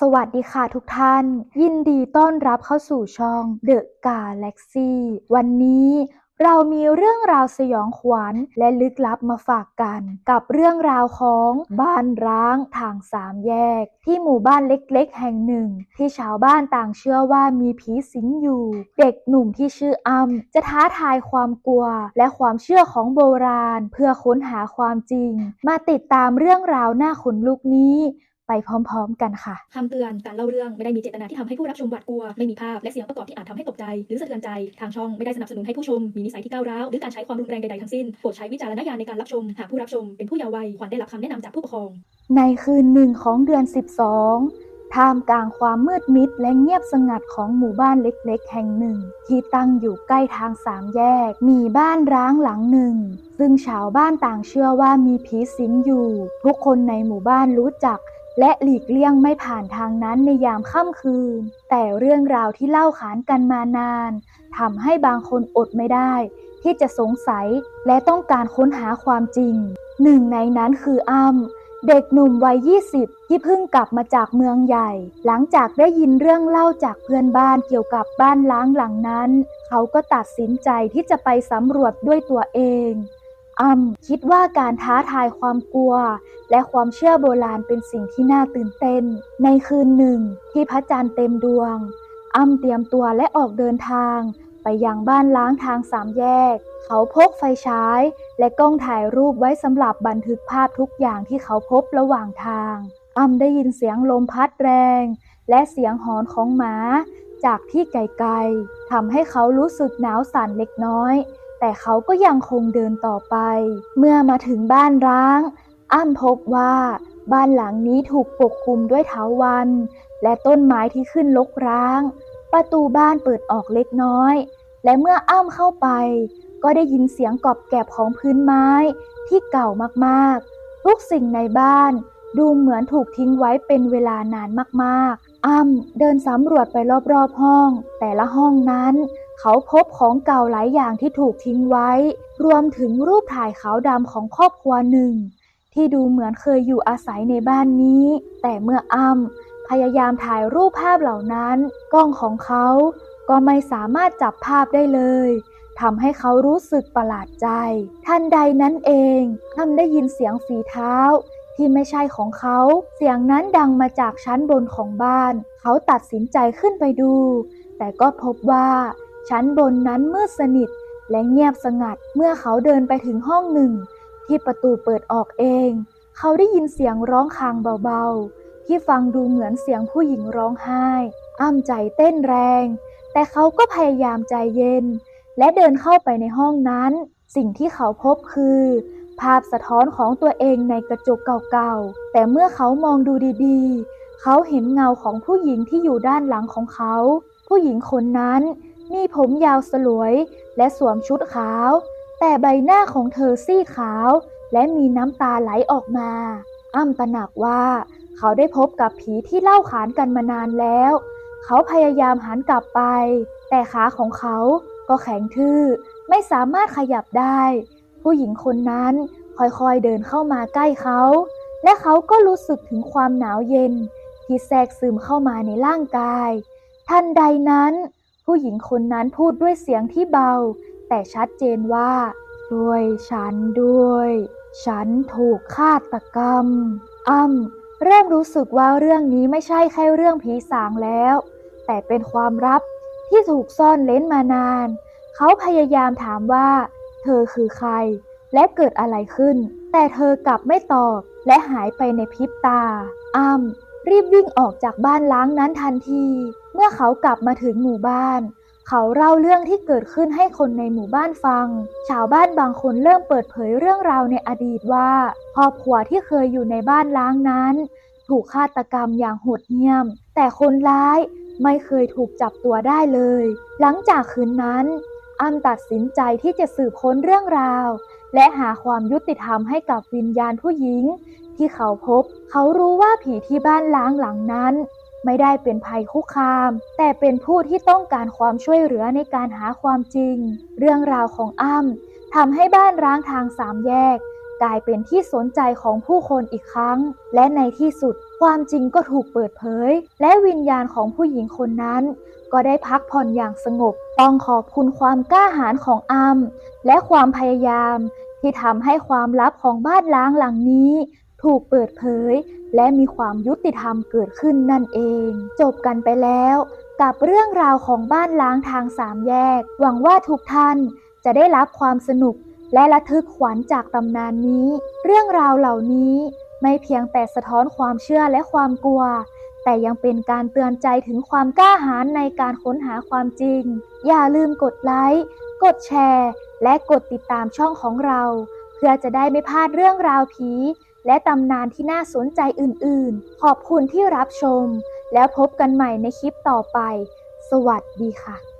สวัสดีค่ะทุกท่าน ยินดีต้อนรับเข้าสู่ช่อง The Galaxy วันนี้เรามีเรื่องราวสยองขวัญและลึกลับมาฝากกัน กับเรื่องราวของบ้านร้างทางสามแยก ที่หมู่บ้านเล็กๆ แห่งหนึ่ง ที่ชาวบ้านต่างเชื่อว่ามีผีสิงอยู่ เด็กหนุ่มที่ชื่ออัมจะท้าทายความกลัว และความเชื่อของโบราณ เพื่อค้นหาความจริง มาติดตามเรื่องราวน่าขนลุกนี้ ไปพร้อมๆ กันค่ะคำเตือนการเล่าเรื่องไม่ได้มีเจตนาที่ทำให้ผู้รับชมหวาดกลัว ไม่มีภาพและเสียงประกอบที่อาจทำให้ตกใจ หรือสะเทือนใจ ทางช่องไม่ได้สนับสนุนให้ผู้ชมมีนิสัยที่ก้าวร้าวหรือการใช้ความรุนแรงใดๆทั้งสิ้น โปรดใช้วิจารณญาณในการรับชม หากผู้รับชมเป็นผู้เยาว์วัยควรได้รับคำแนะนำจากผู้ปกครอง ในคืนหนึ่งของเดือน 12 ท่ามกลางความมืดมิดและเงียบสงัดของหมู่บ้านเล็กๆ แห่งหนึ่ง ที่ตั้งอยู่ใกล้ทางสามแยก มีบ้านร้างหลังหนึ่ง ซึ่งชาวบ้านต่างเชื่อว่ามีผีสิงอยู่ ทุกคนในหมู่บ้านรู้จัก และหลีกเลี่ยงไม่ผ่านทางนั้นในยามค่ำคืน แต่เรื่องราวที่เล่าขานกันมานานทำให้บางคนอดไม่ได้ ที่จะสงสัยและต้องการค้นหาความจริง หนึ่งในนั้นคืออ้ำเด็กหนุ่มวัย 20 ที่เพิ่งกลับมาจากเมืองใหญ่ หลังจากได้ยินเรื่องเล่าจากเพื่อนบ้านเกี่ยวกับบ้านล้างหลังนั้น เขาก็ตัดสินใจที่จะไปสำรวจด้วยตัวเอง อ้ำคิดว่าการท้าทายความกลัว และความเชื่อโบราณเป็นสิ่งที่น่าตื่นเต้น ในคืนหนึ่ง ที่พระจันทร์เต็มดวง อ้ำเตรียมตัวและออกเดินทาง ไปยังบ้านล้างทางสามแยก เขาพกไฟฉาย และกล้องถ่ายรูปไว้สำหรับบันทึกภาพทุกอย่างที่เขาพบระหว่างทาง อ้ำได้ยินเสียงลมพัดแรง และเสียงหอนของหมา จากที่ไกลๆทำให้เขารู้สึกหนาวสั่นเล็กน้อย แต่เขาก็ยังคงเดินต่อไป เมื่อมาถึงบ้านร้าง อ้ำพบว่าบ้านหลังนี้ถูกปกคลุมด้วยเถาวัลย์และต้นไม้ที่ขึ้นรกร้าง ประตูบ้านเปิดออกเล็กน้อย และเมื่ออ้ำเข้าไป ก็ได้ยินเสียงกรอบแกบของพื้นไม้ที่เก่ามากๆ ทุกสิ่งในบ้านดูเหมือนถูกทิ้งไว้เป็นเวลานานมากๆ อ้ำเดินสำรวจไปรอบๆห้อง แต่ละห้องนั้น เขาพบของเก่าหลายอย่างที่ถูกทิ้งไว้ รวมถึงรูปถ่ายขาวดำของครอบครัวหนึ่ง ที่ดูเหมือนเคยอยู่อาศัยในบ้านนี้ แต่เมื่ออ้ำพยายามถ่ายรูปภาพเหล่านั้น กล้องของเขาก็ไม่สามารถจับภาพได้เลยทำให้เขารู้สึกประหลาดใจ ทันใดนั้นเองอ้ำได้ยินเสียงฝีเท้าที่ไม่ใช่ของเขา เสียงนั้นดังมาจากชั้นบนของบ้าน เขาตัดสินใจขึ้นไปดู แต่ก็พบว่า ชั้นบนนั้นมืดสนิทและเงียบสงัดเมื่อเขาเดินไปถึงห้องหนึ่ง ที่ประตูเปิดออกเอง เขาได้ยินเสียงร้องครางเบาๆ ที่ฟังดูเหมือนเสียงผู้หญิงร้องไห้ อ้ำใจเต้นแรง แต่เขาก็พยายามใจเย็น และเดินเข้าไปในห้องนั้น สิ่งที่เขาพบคือ ภาพสะท้อนของตัวเองในกระจกเก่าๆ แต่เมื่อเขามองดูดีๆ เขาเห็นเงาของผู้หญิงที่อยู่ด้านหลังของเขา ผู้หญิงคนนั้น มีผมยาวสลวยและสวมชุดขาว แต่ใบหน้าของเธอซีขาว และมีน้ำตาไหลออกมา อ้ำตระหนักว่า เขาได้พบกับผีที่เล่าขานกันมานานแล้ว เขาพยายามหันกลับไป แต่ขาของเขาก็แข็งทื่อไม่สามารถขยับได้ ผู้หญิงคนนั้นค่อยๆเดินเข้ามาใกล้เขา และเขาก็รู้สึกถึงความหนาวเย็น ที่แทรกซึมเข้ามาในร่างกาย ทันใดนั้น ผู้หญิงคนนั้นพูดด้วยเสียงที่เบา แต่ชัดเจนว่าช่วยฉันด้วย ฉันถูกฆาตกรรม อ้ำเริ่มรู้สึกว่าเรื่องนี้ไม่ใช่แค่เรื่องผีสางแล้ว แต่เป็นความลับที่ถูกซ่อนเล้นมานาน เขาพยายามถามว่า เธอคือใคร และเกิดอะไรขึ้น แต่เธอกลับไม่ตอบและหายไปในพริบตา อ้ำ รีบวิ่งออกจากบ้านล้างนั้นทันที เมื่อเขากลับมาถึงหมู่บ้าน เขาเล่าเรื่องที่เกิดขึ้นให้คนในหมู่บ้านฟัง ชาวบ้านบางคนเริ่มเปิดเผยเรื่องราวในอดีตว่าครอบครัวที่เคยอยู่ในบ้านล้างนั้น ถูกฆาตกรรมอย่างโหดเหี้ยม แต่คนร้ายไม่เคยถูกจับตัวได้เลย หลังจากคืนนั้นอ้ำตัดสินใจที่จะสืบค้นเรื่องราว และหาความยุติธรรมให้กับวิญญาณผู้หญิง ที่เขาพบ เขารู้ว่าผีที่บ้านล้างหลังนั้น ไม่ได้เป็นภัยคุกคาม แต่เป็นผู้ที่ต้องการความช่วยเหลือในการหาความจริง เรื่องราวของอ้ำทำให้บ้านร้างทางสามแยก กลายเป็นที่สนใจของผู้คนอีกครั้ง และในที่สุดความจริงก็ถูกเปิดเผย และวิญญาณของผู้หญิงคนนั้น ก็ได้พักผ่อนอย่างสงบ ต้องขอบคุณความกล้าหาญของอัมและความพยายาม ที่ทำให้ความลับของบ้านล้างหลังนี้ ถูกเปิดเผย และมีความยุติธรรมเกิดขึ้นนั่นเอง จบกันไปแล้ว กับเรื่องราวของบ้านล้างทางสามแยก หวังว่าทุกท่านจะได้รับความสนุกและระทึกขวัญจากตำนานนี้ เรื่องราวเหล่านี้ไม่เพียงแต่สะท้อนความเชื่อและความกลัว แต่ยังเป็นการเตือนใจถึงความกล้าหาญในการค้นหาความจริง อย่าลืมกดไลค์ กดแชร์ และกดติดตามช่องของเรา เพื่อจะได้ไม่พลาดเรื่องราวผี และตำนานที่น่าสนใจอื่นๆ ขอบคุณที่รับชม แล้วพบกันใหม่ในคลิปต่อไป สวัสดีค่ะ